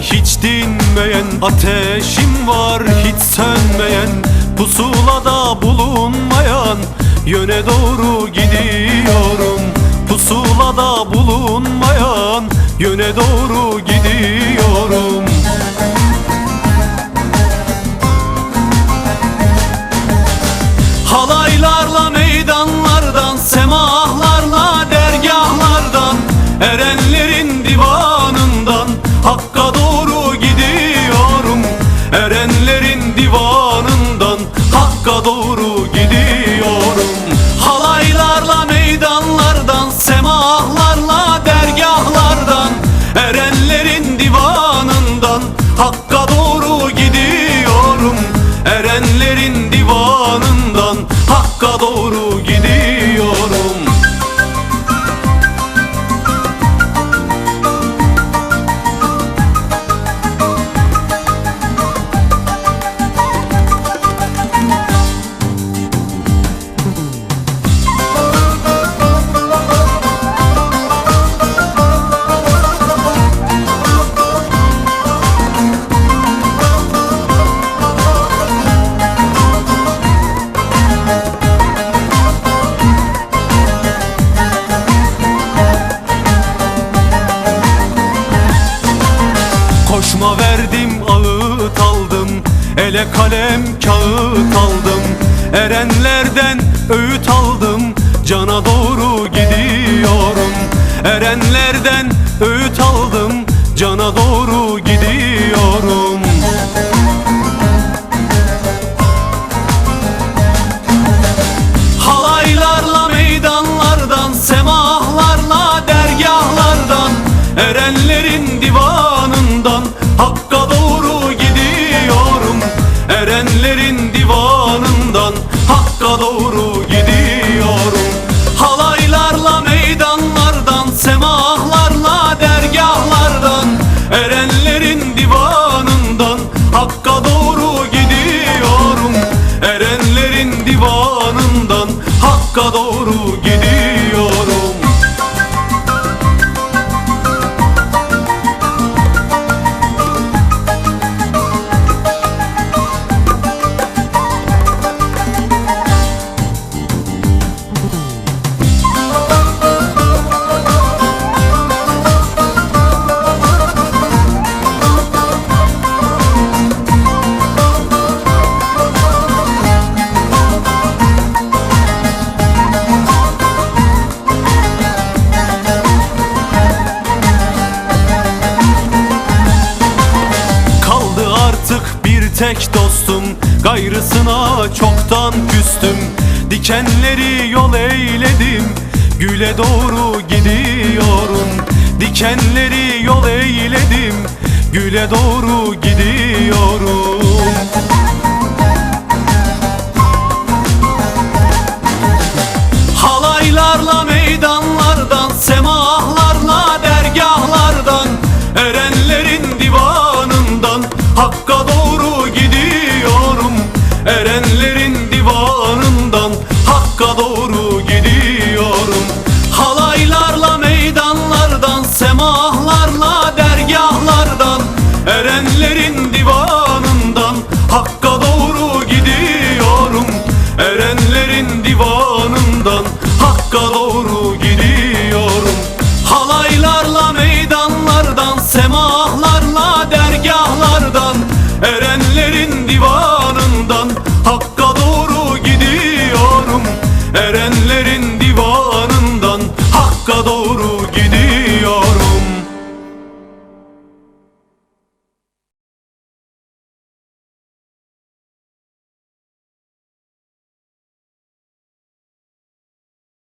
Hiç dinmeyen Ateşim var hiç sönmeyen Pusulada bulunmayan Yöne doğru gidiyorum. Pusulada bulunmayan Yöne doğru gidiyorum Ele kalem kağıt aldım. Erenlerden öğüt aldım. Cana doğru gidiyorum. Erenlerden öğüt aldım. Cana doğru gidiyorum Hakka doğru gidiyorum. Halaylarla meydanlardan Semahlarla dergahlardan Erenlerin divanından Hakka doğru gidiyorum. Erenlerin divanından Hakka doğru gidiyorum tek dostum Gayrısına çoktan küstüm. Dikenleri yol eyledim Güle doğru gidiyorum. Dikenleri yol eyledim Güle doğru gidiyorum. Halaylarla meydanlardan Semahlarla dergahlardan Erenlerin divanından Hakka doğru Hakk'a doğru gidiyorum. Halaylarla meydanlardan Semahlarla dergahlardan Erenlerin divanı